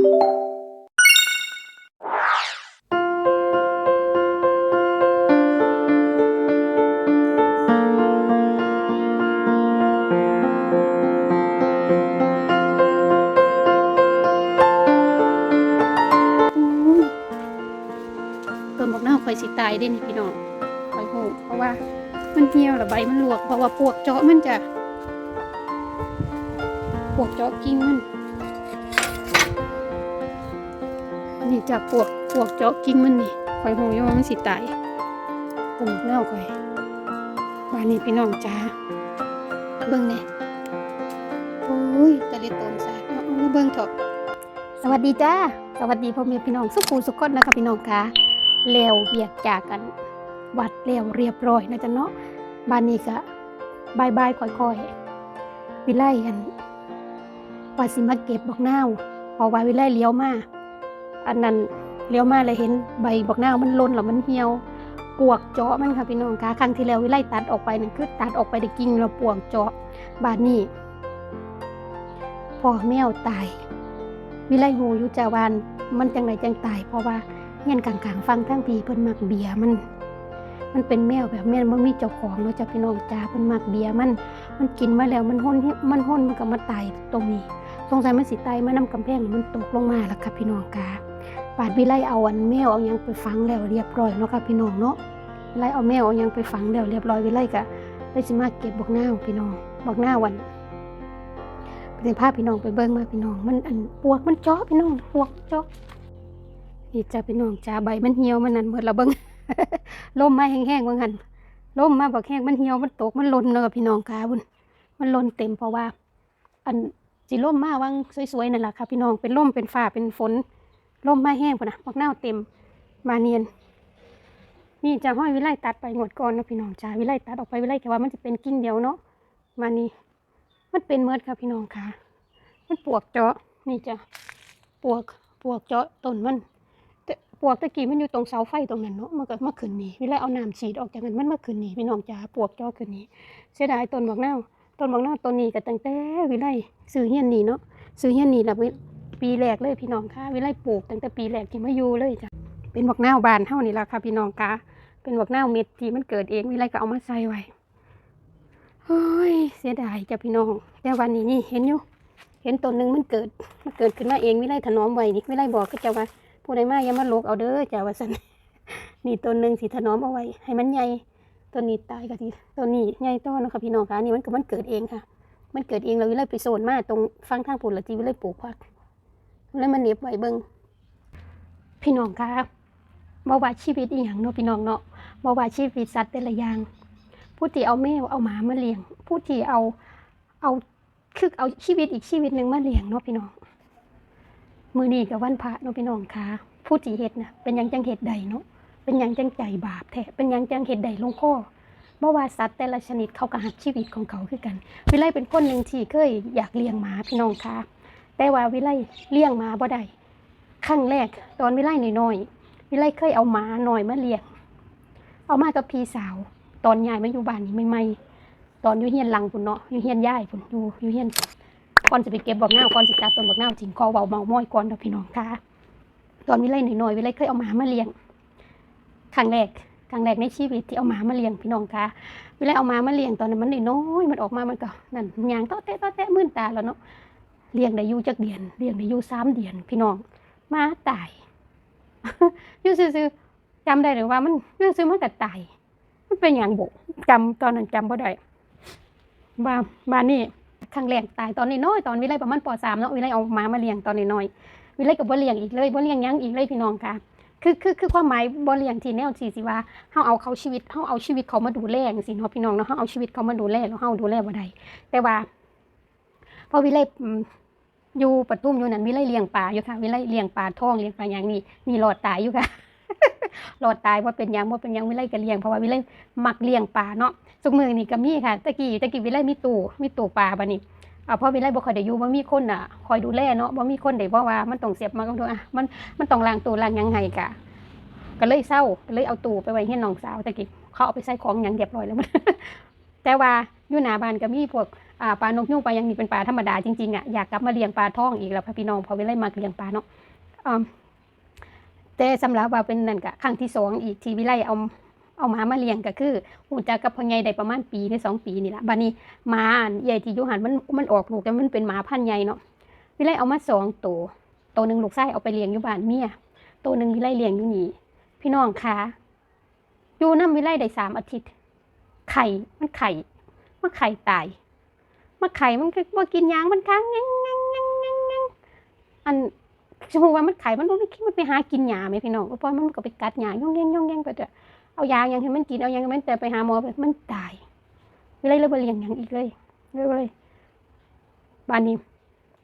ต้นบอกน้าข่อยสิตายเด้นี่พี่น้องข่อยโหเพราะว่ามันเหี่ยวแล้วใบมันหลวก เพราะว่าปวกเจาะมันจะปวกเจาะกิ่งมัน นี่จากปวกปวกเจาะกิ่งมันนี่ข่อยโหอยู่ว่ามันสิตายต้นบอกหน้าข่อยบ้านนี้พี่น้องจ้าเบิ่งแน่โอ้ยตะลโตนสาดเนาะเอาเบิ่งเถอะสวัสดีจ้าสวัสดีพ่อแม่พี่น้องสุขูสุขคนนะคะพี่น้องค่ะแล้วเบียกจากกันวัดแล้วเรียบร้อยนะจ๊ะเนาะบ้านนี้ก็บายบายค่อยๆวิไลกันว่าสิมาเก็บบอกนาพอว่าวิไลเลี้ยวมา อันนั้นเลี้ยวมาเลยเห็นใบบอกนาวมันล่นแล้วมันเหี่ยวปวกเจาะมันค่ะพี่น้องคะครั้งที่แล้ววิไลตัดออกไปนั่นคือตัดออกไปได้กิ่งแล้วปวกเจาะบานนี้พ่อแมวตาย วิไลหูยู่จาวานมันจังไหนจังตาย เพราะว่าเฮียนกลางๆฟังทั้งพีเพิ่นมักเบียมัน มันเป็นแมวแบบแม่นมันมีเจ้าของเนาะจ้ะพี่น้องจ้าเพิ่นมักเบียมัน มันกินมาแล้วมันห้นมันห้นมันก็มาตายตรงนี้สงสัยมันสิตายมานำกำแพงมันตกลงมาแล้วค่ะพี่น้องกา ปาดวิไลเอาอันแมวเอายังไปฝังแล้วเรียบร้อยเนาะค่ะพี่น้องเนาะวิไลเอาแมวเอายังไปฝังแล้วเรียบร้อยวิไลก็ได้สิมาเก็บบักหน้าพี่น้องบักหน้าวันเป็นภาพพี่น้องไปเบิ่งมาพี่น้อง มันอันปวกมันเจาะพี่น้องปวกเจาะนี่จ้าพี่น้องจ้าใบมันเหี่ยวมันนั่นหมดและเบิ่งลมมาแห้งๆว่างั้นลมมาบักแห้งมันเหี่ยวมันตกมันล่นเนาะพี่น้องค่ะบุญมันล่นเต็มเพราะว่า อันสิลมมาวังสวยๆนั่นแหละค่ะพี่น้องเป็นลมเป็นฟ้าเป็นฝน ลมมาแห้งพุ่นนะบักนาวเต็มมาเนียน นี่จะห้อยวิไลตัดไปหมดก่อนนะพี่น้องจ้าวิไลตัดออกไปวิไลแค่ว่ามันจะเป็นกิ่งเดียวเนาะมานี่มันเป็นเมิดค่ะพี่น้องค่ะ มันปวกเจาะนี่จ้ะปวกปวกเจาะต้นมันแต่ปวกตะกี้มันอยู่ตรงเสาไฟตรงนั้นเนาะมันก็มาขึ้นนี่เวลเอาน้ำฉีดออกจากนั้นมันมาขึ้นนี่พี่น้องจ้าปวกเจาะขึ้นนี่เสียดายต้นบักนาวต้นบักนาวต้นนี้ก็ตั้งแต่วิไลซื้อเฮียนนี่เนาะซื้อเฮียนนี่แล้ว ปีแรกเลยพี่น้องค่ะวิไลปลูกตั้งแต่ปีแรกที่มาอยู่เลยจ้ะเป็นบักนาวบานเท่านี่ละค่ะพี่น้องค่ะเป็นบักนาวเม็ดที่มันเกิดเองวิไลก็เอามาใส่ไว้โอ้ยเสียดายจ้ะพี่น้องแต่วันนี้นี่เห็นอยู่เห็นต้นหนึ่งมันเกิดมันเกิดขึ้นมาเองไม่ไลถนอมไว้นี่ไม่ไลบอกก็จะว่าผู้ใดมาอย่ามาลกเอาเด้อจ้าว่าสันนี่ต้นหนึ่งสิถนอมเอาไว้ให้มันใหญ่ต้นนี้ตายก็ทีต้นนี้ใหญ่ต้นนะคะพี่น้องค่ะนี่มันก็มันเกิดเองค่ะ มันเกิดเองเราวิไลไปโซนมาตรงฟังทางผุนละจีวิไลปลูกพัก แล้วมันเหน็บไว้เบิ้งพี่น้องคะบ่ว่าชีวิตอีหยังเนาะพี่น้องเนาะบ่ว่าชีวิตสัตว์แต่ละอย่าง ผู้ที่เอาแมวเอาหมามาเลี้ยง ผู้ที่เอาเอาคือเอาชีวิตอีกชีวิตหนึ่งมาเลี้ยงเนาะพี่น้อง มือนี้กับวันพระเนาะพี่น้องค่ะผู้ที่เฮ็ดนะเป็นยังจังเฮ็ดใดเนาะเป็นยังจังใจบาปแท้เป็นยังจังเฮ็ดใดลงคอเมื่อว่าสัตว์แต่ละชนิดเขาก็หักชีวิตของเขาคือกันวิไลเป็นคนหนึ่งที่เคยอยากเลี้ยงหมาพี่น้องค่ะ แต่ว่าวิไลเลี้ยงหมาบ่ได้ครั้งแรกตอนวิไลน้อยๆวิไลเคยเอาหมาหน่อยมาเลี้ยง เอามากับพี่สาว ตอนยายมาอยู่บ้านนี้ใหม่ๆตอนอยู่เฮียนหลังพุ่นเนาะอยู่เฮียนยายพุ่นอยู่อยู่เฮียนก่อนจะไปเก็บบักนาก่อนสิตัดต้นบักนาจริงคอเบาเมาม้อยก่อนเนาะพี่น้องค่ะตอนวิไลหน่อยๆวิไลเคยเอาหมามาเลี้ยงครั้งแรกครั้งแรกในชีวิตที่เอาหมามาเลี้ยงพี่น้องค่ะวิไลเอาหมามาเลี้ยงตอนนั้นมันน้อยๆมันออกมามันก็นั่นยางเตาะเตะเตาะเตะมื่นตาแล้วเนาะ เลี้ยงได้อยู่จักเดือนเลี้ยงได้อยู่สามเดือนพี่น้องมาตายอยู่ซื่อๆจำได้หรือว่ามันอยู่ซื่อมันก็ตายมันเป็นอย่างบุจำตอนนั้นจำบ่ได้บ้าบ้านนี่ครั้งแรกตายตอนนี้น้อยตอนวิไลประมาณปสามเนาะวิไลเอาหมามาเลี้ยงตอนนี้น้อยวิไลกับบ่เลี้ยงอีกเลยบ่เลี้ยงยังอีกเลยพี่น้องค่ะคือคือคือความหมายบ่เลี้ยงที่แนวที่สิว่าเฮาเอาเขาชีวิตเฮาเอาชีวิตเขามาดูแลจังซี่เนาะพี่น้องเนาะเฮาเอาชีวิตเขามาดูแลแล้วเฮาดูแลบ่ได้แต่ว่า พอวิไลอยู่ปทุมอยู่นั่นวิไลเลี้ยงปลาอยู่ค่ะวิไลเลี้ยงปลาทองเลี้ยงปลาหยังนี่นี่รอดตายอยู่ค่ะรอดตายว่าเป็นยังว่าเป็นยังวิไลก็เลี้ยงเพราะว่าวิไลมักเลี้ยงปลาเนาะสุกมือนี่ก็มีค่ะตะกี้ตะกี้วิไลมีตู้มีตู้ปลาบัดนี้อ่าพราะวิไลบ่คอยได้อยู่บ่มีคนอะ คอยดูแลเนาะบ่มีคนได้บอกว่ามันต้องเสียบมาก็ต้องอะมันมันต้องล้างตู้ล้างยังไงกะก็เลยเศร้าก็เลยเอาตู้ไปไว้ให้น้องสาวตะกี้เขาเอาไปใส่ของหยังเรียบร้อยแล้วมันแต่ว่าอยู่หน้าบ้านก็มีพวก ปลานกยูงปลายังนี่เป็นปลาธรรมดาจริงๆอะอยากกลับมาเลี้ยงปลาท่องอีกแล้วพี่น้องพอเวลามาเลี้ยงปลาเนาะแต่สำหรับว่าเป็นนั่นก็ครั้งที่สองอีกที่วิไลเอาเอาหมามาเลี้ยงก็คือหูจักกับพ่อใหญ่ได้ประมาณปีหรือสองปีนี่แหละบัดนี้หมาใหญ่ที่ยุหันมันมันออกลูกแต่มันเป็นหมาพันธุ์ใหญ่เนาะวิไลเอามาสองตัวตัวหนึ่งลูกไส้เอาไปเลี้ยงอยู่บ้านเมียตัวหนึ่งวิไลเลี้ยงอยู่นี่พี่น้องคะอยู่น้ำวิไลได้สามอาทิตย์ ไข่มันไข่มันไข่ตาย มาไข่มันก็บ่กินยางมันค้างแงงแงงแงงแงงังอันชมมติว่ามันไข่มันบ่ไม่คิดมันไปหากินหญ้าไหมพี่น้องเพราะมันก็ไปกัดหญ้าย่องแงงย่องแงงไปเถอะเอายางยังให้มันกินเอายังให้มันแต่ไปหาหมอมันตายไม่เลยเลยบ่เลี้ยงหยังอีกเลยเลยเลยบ้านนี้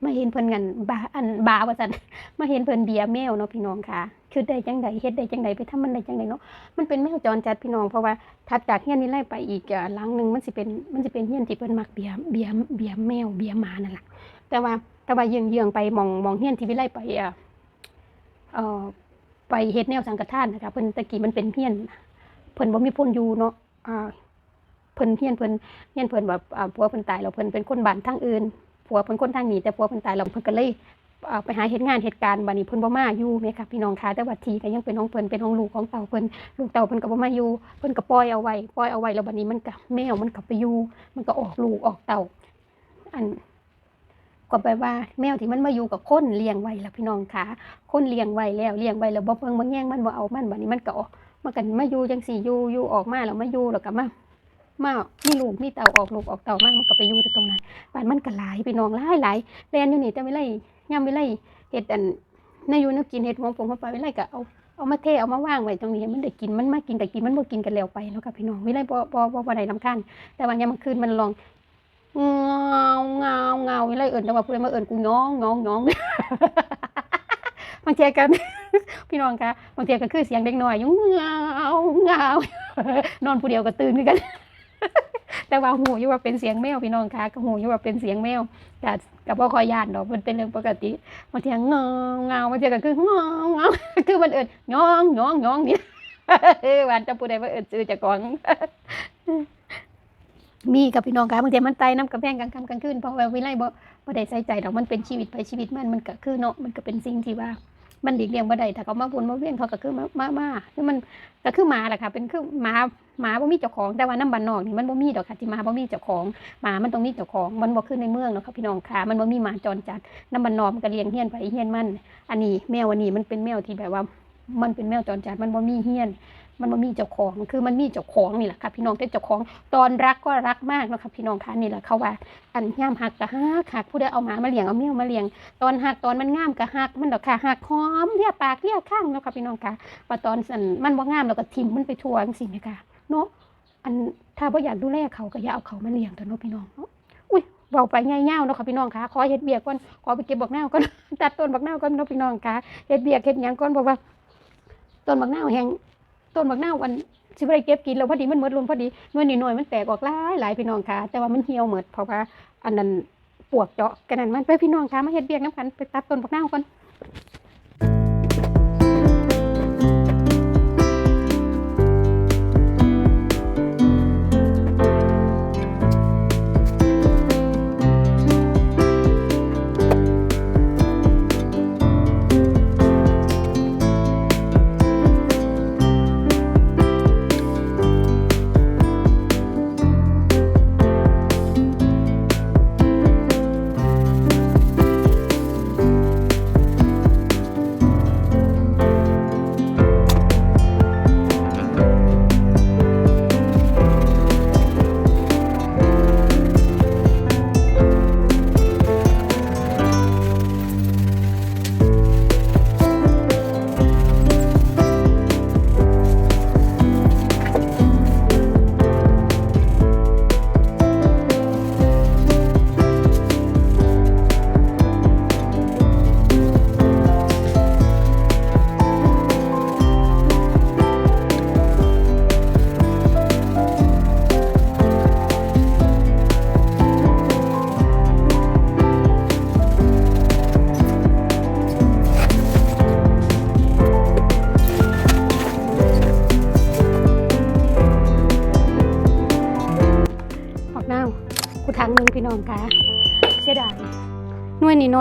มาเห็นเพิ่นกันบาอันบาว่าซั่นมาเห็นเพิ่นเบียแมวเนาะพี่น้องค่ะคือได้จังไดเฮ็ดได้จังไดไปทำมันได้จังไดเนาะมันเป็นแมวจรจัดพี่น้องเพราะว่าถัดจากเฮียนนี่ไล่ไปอีกหลังหนึ่งมันสิเป็นมันสิเป็นเฮียนที่เพิ่นมักเบียเบียเบียแมวเบียหมานั่นแหละแต่ว่าแต่ว่าเยืองเยืองๆไปมองมองเฮียนที่วิไลไปอะเอ่อไปเฮ็ดแนวสังฆทานนะคะเพิ่นตะกี้มันเป็นเฮียนเพิ่นบ่มีพ้นอยู่เนาะอ่าเพิ่นเฮียนเพิ่นเฮียนเพิ่นแบบอ่าผัวเพิ่นตายแล้วเพิ่นเป็นคนบ้านทางอื่น ผัวเพิ่นคนทางนี้แต่ผัวเพิ่นตายแล้วเพิ่นก็เลยไปหาเฮ็ดงานเหตุการณ์บัดนี้เพิ่นบ่มาอยู่แม่ค่ะพี่น้องค่ะแต่ว่าทีก็ยังเป็นของเพิ่นเป็นของลูกของเต่าเพิ่นลูกเต่าเพิ่นก็บ่มาอยู่เพิ่นก็ปล่อยเอาไว้ปล่อยเอาไว้แล้วบัดนี้มันก็แมวมันก็ไปอยู่มันก็ออกลูกออกเต่า อันก็แปลว่าแมวที่มันมาอยู่กับคนเลี้ยงไว้ล่ะพี่น้องค่ะคนเลี้ยงไว้แล้วเลี้ยงไว้แล้วบ่เพิ่งบ่แย่งมันบ่เอามันบัดนี้มันก็ออกมันก็มาอยู่จังซี่อยู่อยู่ออกมาแล้วมาอยู่แล้วก็มา มามีลูกมีเต่าออกลูกออกเต่ามากมันก็ไปอยู่แต่ตรงนั้นบ้านมันก็หลายพี่น้องหลายหลายแล่นอยู่นี่แต่ไม่ไล่ย่ํไม่ไล่เฮ็ดอันในอยู่นวกินเฮ็ดของผมเข้าไปไม่ไล่ก็เอาเอามาเทเอามาว่างไว้ตรงนี้มันได้กินมันมากินแต่กินมันบ่กินกันแล้วไปแล้วกับพี่น้องวิไลบ่บ่บ่บ่ได้รำคาญแต่ว่ายามมื้อคืนมันลองเงาเงาเงาวิไลเอิ้นแต่ว่าผู้ใดมาเอิ้นกูน้องน้องน้องบางเทียกันพี่น้องคะบางเทียก็คือเสียงเด็กน้อยยู่เงาเงานอนผู้เดียวก็ตื่นกัน แต่ว่าหูอยู่ว่าเป็นเสียงแมวพี่น้องคะก็หูอยู่ว่าเป็นเสียงแมวก็ก็บ่ค่อยย่านดอกมันเป็นเรื่องปกติบางทีเงาเงาบางทีก็คือเงาเงาคือมันเอิญงองงองงองเนี่ยวันจะพูดได้ว่าเอิญซื้อจากกองมีกับพี่น้องค่ะบางทีมันไต่น้ำกระแพงกลางค่ำกลางคืนเพราะว่าวิไลบ่บ่ได้ใส่ใจดอกมันเป็นชีวิตไปชีวิตมันมันก็คือเนาะมันก็เป็นสิ่งที่ว่า มันหลีกเลี่ยงบ่ได้ถ้าเขามาวนมาเวียนเขาก็คือมามามาคือมันก็คือหมาแหละค่ะ เป็นคือหมาหมาบ่มีเจ้าของแต่ว่าน้ำบันนอกนี่มันบ่มีดอกค่ะที่หมาบ่มีเจ้าของหมามันต้องมีเจ้าของมันบ่ขึ้นในเมืองเนาะค่ะพี่น้องค่ะ มันบ่มีหมาจรจัดน้ำบันนอมนก็เลี้ยงเฮี้ยนไปเฮี้ยนมัน อันนี้แมวอันนี้มันเป็นแมวที่แบบว่า มันเป็นแมวจรจัดมันบ่มีเฮี้ยน มันมีเจ้าของคือมันมีเจ้าของนี่แหละค่ะพี่น้องแต่เจ้าของตอนรักก็รักมากนะค่ะพี่น้องค่ะนี่แหละเขาว่า อันย่ามหักก็ฮักหักผู้ใดเอาหมามาเลี้ยงเอาแมวมาเลี้ยงตอนหักตอนมันงามก็หักมันดอกค่ะหักหอมเลียปากเลียข้างนะค่ะพี่น้องค่ะว่าตอนสันมันบ่งามแล้วก็ทิ่มมันไปทั่วจังซี่แม่ค่ะเนาะอันถ้าบ่อยากดูแลเขาก็อย่าเอาเขามาเลี้ยงเถอะเนาะพี่น้องเนาะอุ้ยเว้าไปง่ายๆเนาะค่ะพี่น้องคะขอเฮ็ดเบียกก่อนขอไปเก็บบักนาก่อนตัดต้นบักนาก่อนเนาะพี่น้องคะเฮ็ดเบียกเฮ็ดหยังก่อนเพราะว่าต้นบักนาแห้ง ต้นบักหน้าวันสิบไรเก็บกินแล้วพอดีมันหมดลมพอดีหน่วยน้อยมันแตกออกหลายหลายพี่น้องค่ะ แต่ว่ามันเหี่ยวเหมดเพราะว่าอันนั้นปวกเจาะกันนั้นมันไปพี่น้องค่ะมาเฮ็ดเบียกน้ำกันไปตัดต้นบักหน้าก่อน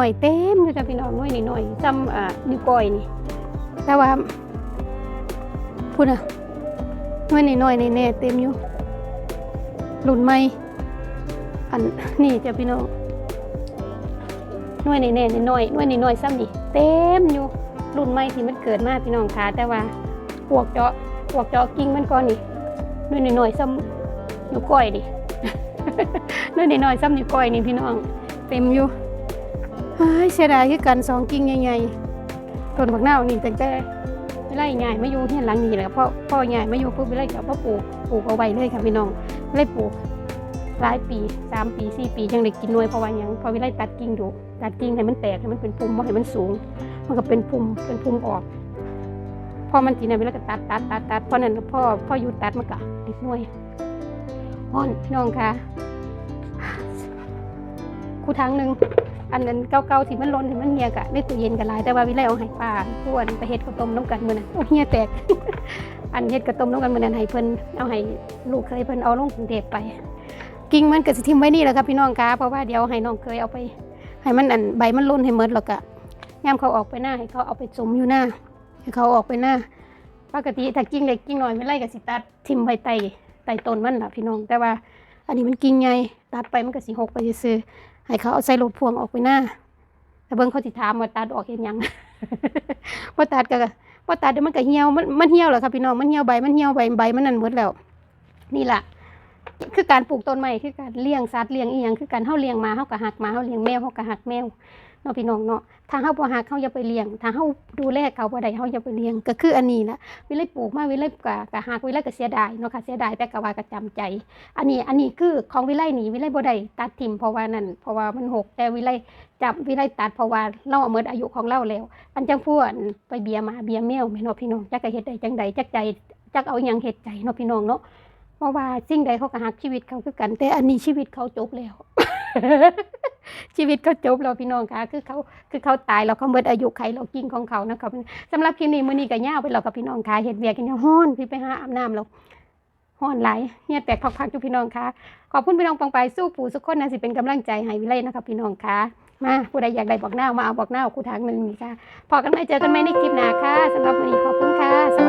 อยเต็มอยู่จ้ะพี่น้องหน่วยนี่น้อยจำอ่านิ้วก้อยนี่ แต่ว่าพูดนะหน่วยนี่น้อยนี่แน่เต็มอยู่รุ่นใหม่อันนี่จ้ะพี่น้องหน่วยนี่แน่นี่น้อยหน่วยนี่น้อยซ้ำนี่เต็มอยู่รุ่นใหม่ที่มันเกิดมาพี่น้องค่ะแต่ว่าปวกเจาะปวกเจาะกิ่งมันก่อนนี่หน่วยนี่น้อยซ้ำนิ้วก้อยนี่หน่วยนี่น้อยซ้ำนิ้วก้อยนี่พี่น้องเต็มอยู่ เสียดายคือกันสองกิ่งใหญ่ๆต้นบักนานี่ตั้งแต่เวลาใหญ่มาอยู่เฮียนหลังนี้แหละพ่อพ่อใหญ่มาอยู่ปุ๊บเวลากับพ่อปลูกปลูกเอาไว้เลยค่ะพี่น้องเลยปลูกหลายปีสามปีสี่ปียังได้กินนวยเพราะว่ายังพอเวลตัดกิ่งดูตัดกิ่งให้มันแตกให้มันเป็นปุ่มให้มันสูง มันก็เป็นปุ่มเป็นปุ่มออกพอมันกินเนี่ยเวลาก็ตัดตัดตัดตัดพราะนั้นพ่อพ่ออยู่ตัดมันก็ติดนวยฮ้อนพี่น้องค่ะคู่ทางหนึ่ง อันนั้นเก่าๆที่มันล้นที่มันเฮียกะในตู้เย็นกันหลายแต่ว่าวิไลเอาให้ป้าพวนไปเฮ็ดข้าวต้มน้ำกันมื้อนั้นโอ้เฮียแตก อันเฮ็ดข้าวต้มน้ำกันมื้อนั้นให้เพิ่นเอาให้ลูกเคยเพิ่นเอาลงกรุงเทพไป กิ่งมันก็สิทิ่มไว้นี่แหละครับพี่น้องคะเพราะว่าเดี๋ยวให้น้องเคยเอาไป ให้มันอันใบมันล้นให้หมดแล้วก็ยามเขาออกไปหน้าให้เขาเอาไปสมอยู่หน้าให้เขาออกไปหน้าปกติถ้ากิ่งเล็กกิ่งน้อยไม่ไล่ก็สิตัดทิ่มไว้ใต้ใต้ต้นมันล่ะพี่น้องแต่ว่า อันนี้มันกิ่งใหญ่ตัดไปมันก็สิหกไปซื่อ ให้เขาเอาใส่รถพ่วงออกไปหน้าแต่เบิ้งเขาสิถามว่าตัดออกเห็นยังว่าตัดก็ว่าตัดเดี๋ยวมันก็เหี่ยวมันมันเหี่ยวเหรอครับพี่น้องมันเหี่ยวใบมันเหี่ยวใบใบมันนั่นหมดแล้ว นี่แหละคือการปลูกต้นไม้คือการเลี้ยงสัตว์เลี้ยงอีหยังคือการเฮาเลี้ยงมาเฮาก็หักมาเฮาเลี้ยงแมวเฮาก็หักแมว นาะพี่น้องเนาะถ้าเฮาบ่หักเฮาอย่าไปเลี้ยง ถ้าเฮาดูแลเขาบ่ได้เฮาอย่าไปเลี้ยง ก็คืออันนี้ล่ะวิไลปลูกมาวิไลก็ก็หักวิไลก็เสียดายเนาะค่ะเสียดายแต่ก็ว่าก็จำใจ อันนี้อันนี้คือของวิไลนี่วิไลบ่ได้ตัดทิ่มเพราะว่านั่นเพราะว่ามันหกแต่วิไลจับวิไลตัดเพราะว่าเราเอาหมดอายุของเราแล้ว อันจังพวกไปเบียหมาเบียแมวแม่นเนาะพี่น้องจักก็เฮ็ดได้จังใดจักใจจักเอาหยังเฮ็ดใจเนาะพี่น้องเนาะเพราะว่าสิ่งใดเขาก็หักชีวิตเขาคือกัน แต่อันนี้ชีวิตเขาจบแล้ว ชีวิตเขาจบแล้วพี่น้องค่ะคือเขาคือเขาตายแล้วเขาหมดอายุไขเรากินของเขานะครับสำหรับคลิปนี้มื้อนี้ก็ยาวไปแล้วกับพี่น้องค่ะเฮ็ดเวียกันยังฮ้อนพี่ไปหาอาบน้ำแล้วฮ้อนไหลเฮียแตกพักๆอยู่พี่น้องค่ะขอบคุณพี่น้องปองไปสู้ปู่สุกคนนะสิเป็นกำลังใจให้วิไลนะคะพี่น้องค่ะมาผู้ใดอยากได้บอกหน้ามาเอาบอกหน้าคู่ทางหนึ่งนี่ค่ะพอกันไหมเจอกันไหมในคลิปหน้าค่ะสำหรับวันนี้ขอบคุณค่ะ